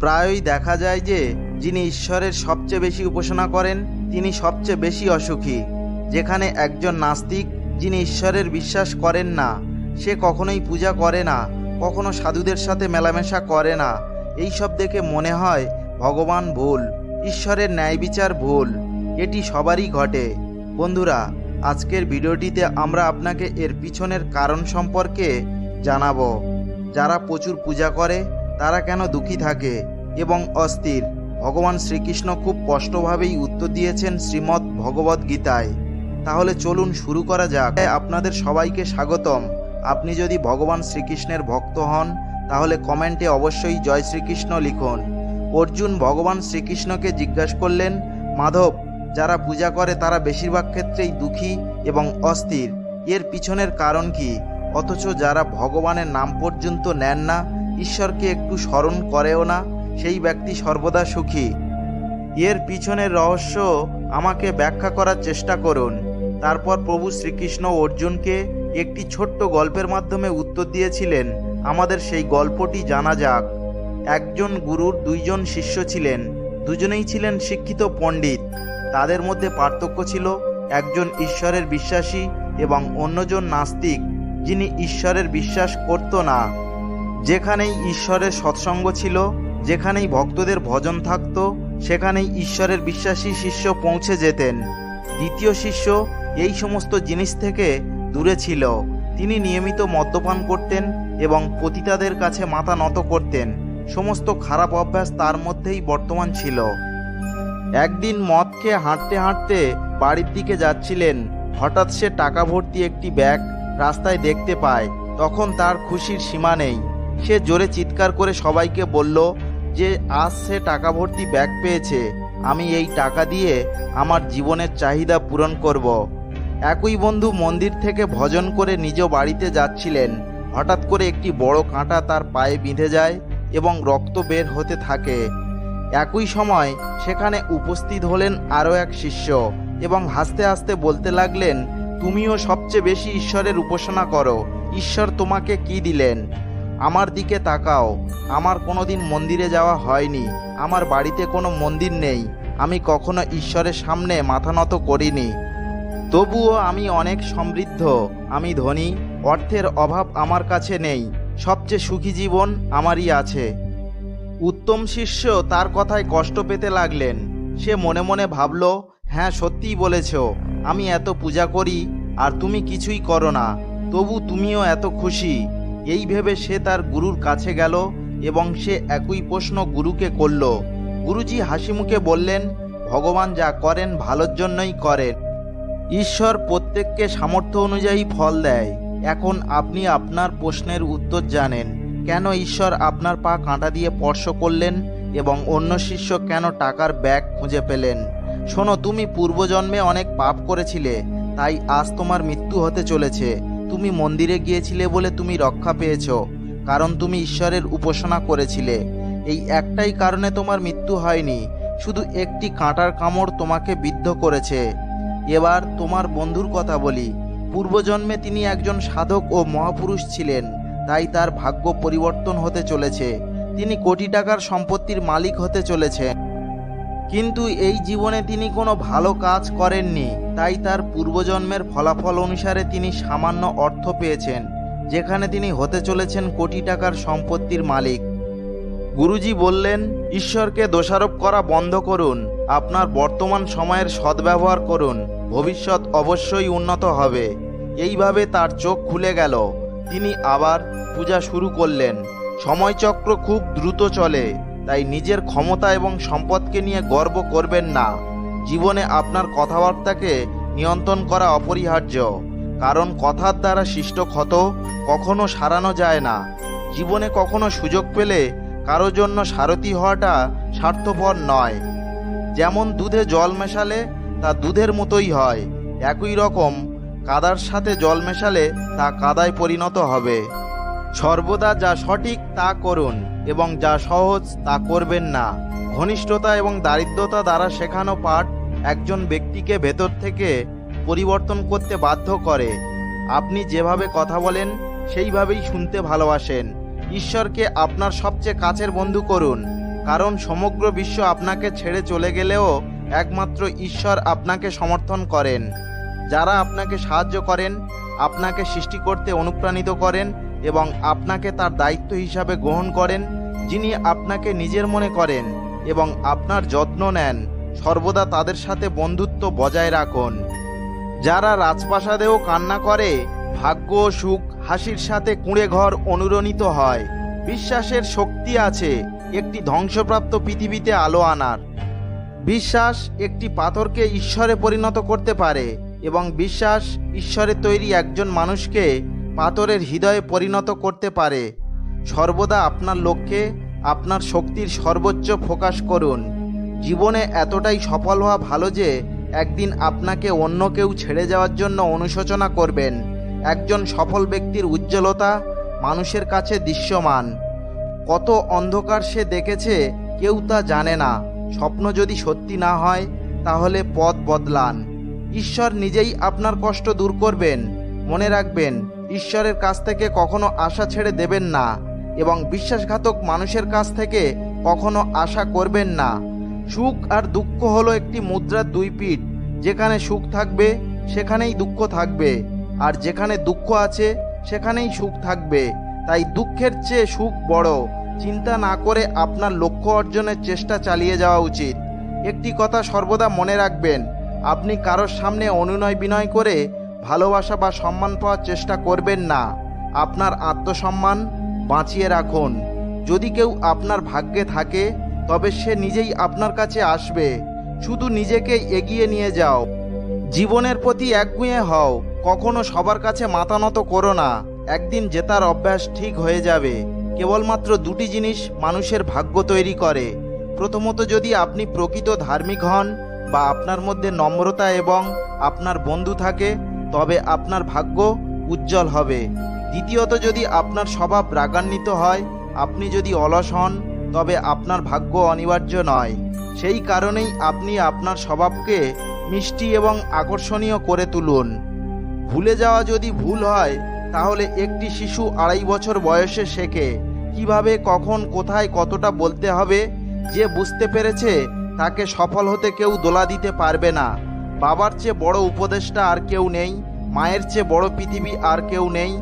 প্রায়ই দেখা যায় যে, যিনি ঈশ্বরের সবচেয়ে বেশি উপাসনা করেন, তিনি সবচেয়ে বেশি অসুখী। যেখানে একজন নাস্তিক, যিনি ঈশ্বরের বিশ্বাস করেন না, সে কখনোই পূজা করে না, কখনো সাধুদের সাথে মেলামেশা করে না। এই সব দেখে মনে হয়, ভগবান ভুল, ঈশ্বরের ন্যায় বিচার ভুল, এটি সবারই ঘটে। বন্ধুরা, আজকের ভিডিওটিতে আমরা আপনাকে এর পিছনের কারণ সম্পর্কে জানাব। যারা প্রচুর পূজা করে তারা কেন দুঃখী থাকে এবং অস্থির? ভগবান শ্রীকৃষ্ণ খুব স্পষ্টভাবেই উত্তর দিয়েছেন শ্রীমদ্ ভগবদ গীতায়। তাহলে চলুন শুরু করা যাক। আপনাদের সবাইকে স্বাগতম। আপনি যদি ভগবান শ্রীকৃষ্ণের ভক্ত হন, তাহলে কমেন্টে অবশ্যই জয় শ্রীকৃষ্ণ লিখুন। অর্জুন ভগবান শ্রীকৃষ্ণকে জিজ্ঞাসা করলেন, মাধব, যারা পূজা করে তারা বেশিরভাগ ক্ষেত্রেই দুঃখী এবং অস্থির। এর পিছনের কারণ কি? অথচ যারা ভগবানের নাম পর্যন্ত নেন না ঈশ্বরকে একটু স্মরণ করেও না, সেই ব্যক্তি সর্বদা সুখী। এর পিছনের রহস্য আমাকে ব্যাখ্যা করার চেষ্টা করুন। তারপর প্রভু শ্রীকৃষ্ণ অর্জুনকে একটি ছোট্ট গল্পের মাধ্যমে উত্তর দিয়েছিলেন। আমাদের সেই গল্পটি জানা যাক। একজন গুরুর দুইজন শিষ্য ছিলেন। দুজনেই ছিলেন শিক্ষিত পণ্ডিত। তাদের মধ্যে পার্থক্য ছিল, একজন ঈশ্বরের বিশ্বাসী এবং অন্যজন নাস্তিক, যিনি ঈশ্বরের বিশ্বাস করত না। যেখানেই ঈশ্বরের সৎসঙ্গ ছিল, যেখানেই ভক্তদের ভজন থাকত, সেখানেই ঈশ্বরের বিশ্বাসী শিষ্য পৌঁছে যেতেন। দ্বিতীয় শিষ্য এই সমস্ত জিনিস থেকে দূরে ছিল। তিনি নিয়মিত মদ্যপান করতেন এবং পতিতাদের কাছে মাথা নত করতেন। সমস্ত খারাপ অভ্যাস তার মধ্যেই বর্তমান ছিল। একদিন মদ খেয়ে হাঁটতে হাঁটতে বাড়ির দিকে যাচ্ছিলেন। হঠাৎ সে টাকা ভর্তি একটি ব্যাগ রাস্তায় দেখতে পায়। তখন তার খুশির সীমা নেই। সে জোরে চিৎকার করে সবাইকে বলল যে, আজ সে টাকা ভর্তি ব্যাগ পেয়েছে। আমি এই টাকা দিয়ে আমার জীবনের চাহিদা পূরণ করব। একই বন্ধু মন্দির থেকে ভজন করে নিজ বাড়িতে যাচ্ছিলেন। হঠাৎ করে একটি বড় কাঁটা তার পায়ে বিঁধে যায় এবং রক্ত বের হতে থাকে। একই সময় সেখানে উপস্থিত হলেন আরও এক শিষ্য এবং হাসতে হাসতে বলতে লাগলেন, তুমিও সবচেয়ে বেশি ঈশ্বরের উপাসনা করো। ঈশ্বর তোমাকে কি দিলেন? আমার দিকে তাকাও, আমার কোনোদিন মন্দিরে যাওয়া হয়নি, আমার বাড়িতে কোনো মন্দির নেই, আমি কখনো ঈশ্বরের সামনে মাথা নত করিনি। তবুও আমি অনেক সমৃদ্ধ, আমি ধনী, অর্থের অভাব আমার কাছে নেই, সবচেয়ে সুখী জীবন আমারই আছে। উত্তম শিষ্য তার কথায় কষ্ট পেতে লাগলেন, সে মনে মনে ভাবল হ্যাঁ সত্যিই বলেছ, আমি এত পূজা করি, আর তুমি কিছুই করো না, তবু তুমিও এত খুশি। এই ভেবে সে তার গুরুর কাছে গেল এবং সে একই প্রশ্ন গুরুকে করল। গুরুজি হাসি মুখে বললেন, ভগবান যা করেন ভালোর জন্যই করেন। ঈশ্বর প্রত্যেককে সামর্থ্য অনুযায়ী ফল দেয়। এখন আপনি আপনার প্রশ্নের উত্তর জানেন। কেন ঈশ্বর আপনার পা কাঁটা দিয়ে স্পর্শ করলেন এবং অন্য শিষ্য কেন টাকার ব্যাগ খুঁজে পেলেন? শোনো, তুমি পূর্বজন্মে অনেক পাপ করেছিলে, তাই আজ তোমার মৃত্যু হতে চলেছে। তুমি মন্দিরে গিয়েছিলে বলে তুমি রক্ষা পেয়েছ, কারণ তুমি ঈশ্বরের উপাসনা করেছিলে। এই একটাই কারণে তোমার মৃত্যু হয়নি, শুধু একটি কাঁটার কামড় তোমাকে বিদ্ধ করেছে। এবার তোমার বন্ধুর কথা বলি। পূর্বজন্মে তিনি একজন সাধক ও মহাপুরুষ ছিলেন, তাই তার ভাগ্য পরিবর্তন হতে চলেছে। তিনি কোটি টাকার সম্পত্তির মালিক হতে চলেছে কিন্তু এই জীবনে তিনি কোনো ভালো কাজ করেননি। তাই তার পূর্বজন্মের ফলাফল অনুসারে তিনি সামান্য অর্থ পেয়েছেন, যেখানে তিনি হতে চলেছেন কোটি টাকার সম্পত্তির মালিক। গুরুজি বললেন, ঈশ্বরকে দোষারোপ করা বন্ধ করুন, আপনার বর্তমান সময়ের সদ্ব্যবহার করুন, ভবিষ্যৎ অবশ্যই উন্নত হবে। এইভাবে তার চোখ খুলে গেল। তিনি আবার পূজা শুরু করলেন। সময়চক্র খুব দ্রুত চলে। তাই নিজের ক্ষমতা এবং সম্পদকে নিয়ে গর্ব করবেন না। জীবনে আপনার কথাবার্তাকে নিয়ন্ত্রণ করা অপরিহার্য, কারণ কথার দ্বারা সৃষ্ট ক্ষত কখনো সারানো যায় না। জীবনে কখনো সুযোগ পেলে কারও জন্য সারথি হওয়াটা স্বার্থপর নয়। যেমন দুধে জল মেশালে তা দুধের মতোই হয়, একই রকম কাদার সাথে জল মেশালে তা কাদায় পরিণত হবে। সর্বদা যা সঠিক তা করুন এবং যা সহজ তা করবেন না। ঘনিষ্ঠতা এবং দারিদ্রতা দ্বারা শেখানো পাঠ একজন ব্যক্তিকে ভেতর থেকে পরিবর্তন করতে বাধ্য করে। আপনি যেভাবে কথা বলেন, সেইভাবেই শুনতে ভালোবাসেন। ঈশ্বরকে আপনার সবচেয়ে কাছের বন্ধু করুন। কারণ সমগ্র বিশ্ব আপনাকে ছেড়ে চলে গেলেও একমাত্র ঈশ্বর আপনাকে সমর্থন করেন। যারা আপনাকে সাহায্য করেন, আপনাকে সৃষ্টি করতে অনুপ্রাণিত করেন এবং আপনাকে তার দায়িত্ব হিসাবে গ্রহণ করেন, যিনি আপনাকে নিজের মনে করেন এবং আপনার যত্ন নেন, সর্বদা তাদের সাথে বন্ধুত্ব বজায় রাখুন। যারা রাজপ্রাসাদেও কান্না করে, ভাগ্য, সুখ, হাসির সাথে কুঁড়ে ঘর অনুরণিত হয়। বিশ্বাসের শক্তি আছে একটি ধ্বংসপ্রাপ্ত পৃথিবীতে আলো আনার। বিশ্বাস একটি পাথরকে ঈশ্বরে পরিণত করতে পারে এবং বিশ্বাস ঈশ্বরের তৈরি একজন মানুষকে পাথরের হৃদয়ে পরিণত করতে পারে। সর্বদা আপনার লক্ষ্যে আপনার শক্তির সর্বোচ্চ ফোকাস করুন। জীবনে এতটাই সফল হওয়া ভালো যে, একদিন আপনাকে অন্য কেউ ছেড়ে যাওয়ার জন্য অনুশোচনা করবেন। একজন সফল ব্যক্তির উজ্জ্বলতা মানুষের কাছে দৃশ্যমান। কত অন্ধকার সে দেখেছে, কেউ তা জানে না। স্বপ্ন যদি সত্যি না হয়, তাহলে পথ বদলান। ঈশ্বর নিজেই আপনার কষ্ট দূর করবেন। মনে রাখবেন, ঈশ্বরের কাছ থেকে কখনো আশা ছেড়ে দেবেন না এবং বিশ্বাসঘাতক মানুষের কাছ থেকে কখনো আশা করবেন না। সুখ আর দুঃখ হলো একটি মুদ্রার দুই পিঠ। যেখানে সুখ থাকবে, সেখানেই দুঃখ থাকবে। আর যেখানে দুঃখ আছে, সেখানেই সুখ থাকবে। তাই দুঃখের চেয়ে সুখ বড়। চিন্তা না করে আপনার লক্ষ্য অর্জনের চেষ্টা চালিয়ে যাওয়া উচিত। একটি কথা সর্বদা মনে রাখবেন, আপনি কারোর সামনে অনুনয় বিনয় করে ভালোবাসা বা সম্মান পাওয়ার চেষ্টা করবেন না। আপনার আত্মসম্মান বাঁচিয়ে রাখুন। যদি কেউ আপনার ভাগ্যে থাকে, তবে সে নিজেই আপনার কাছে আসবে। শুধু নিজেকে এগিয়ে নিয়ে যাও। জীবনের প্রতি একগুঁয়ে হও। কখনো সবার কাছে মাথা নত করো না। একদিন জেতার অভ্যাস ঠিক হয়ে যাবে। কেবলমাত্র দুটি জিনিস মানুষের ভাগ্য তৈরি করে। প্রথমত যদি আপনি প্রকৃত ধার্মিক হন বা আপনার মধ্যে নম্রতা এবং আপনার বন্ধু থাকে তবে আপনার ভাগ্য উজ্জ্বল হবে। দ্বিতীয়ত, যদি আপনার স্বভাব রাগান্বিত হয়, আপনি যদি অলস হন, তবে আপনার ভাগ্য অনিবার্য নয়। সেই কারণেই আপনি আপনার স্বভাবকে মিষ্টি এবং আকর্ষণীয় করে তুলুন। ভুলে যাওয়া যদি ভুল হয়, তাহলে একটি শিশু আড়াই বছর বয়সে শেখে। কীভাবে, কখন, কোথায়, কতটা বলতে হবে, যে বুঝতে পেরেছে, তাকে সফল হতে কেউ দোলা দিতে পারবে না। বাবার চেয়ে বড় উপদেষ্টা আর কেউ নেই, মায়ের চেয়ে বড় পৃথিবী আর কেউ নেই,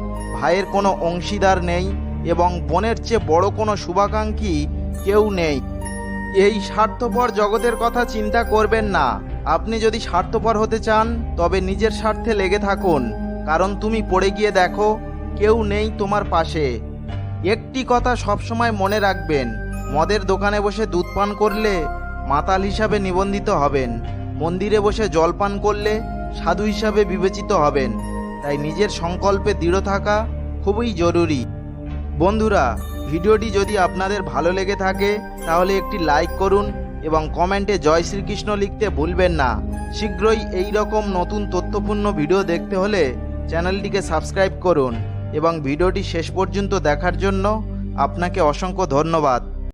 ভাইয়ের কোনো অংশীদার নেই এবং বোনের চেয়ে বড় কোনো শুভাকাঙ্ক্ষী কেউ নেই। এই স্বার্থপর জগতের কথা চিন্তা করবেন না। আপনি যদি স্বার্থপর হতে চান, তবে নিজের স্বার্থে লেগে থাকুন। কারণ তুমি পড়ে গিয়ে দেখো, কেউ নেই তোমার পাশে। একটি কথা সবসময় মনে রাখবেন, মদের দোকানে বসে দুধ পান করলে মাতাল হিসাবে নিবন্ধিত হবেন। মন্দিরে বসে জলপান করলে সাধু হিসাবে বিবেচিত হবেন। তাই নিজের সংকল্পে দৃঢ় থাকা খুবই জরুরি। বন্ধুরা, ভিডিওটি যদি আপনাদের ভালো লেগে থাকে, তাহলে একটি লাইক করুন এবং কমেন্টে জয় শ্রীকৃষ্ণ লিখতে ভুলবেন না। শীঘ্রই এই রকম নতুন তথ্যপূর্ণ ভিডিও দেখতে হলে চ্যানেলটিকে সাবস্ক্রাইব করুন এবং ভিডিওটি শেষ পর্যন্ত দেখার জন্য আপনাকে অসংখ্য ধন্যবাদ।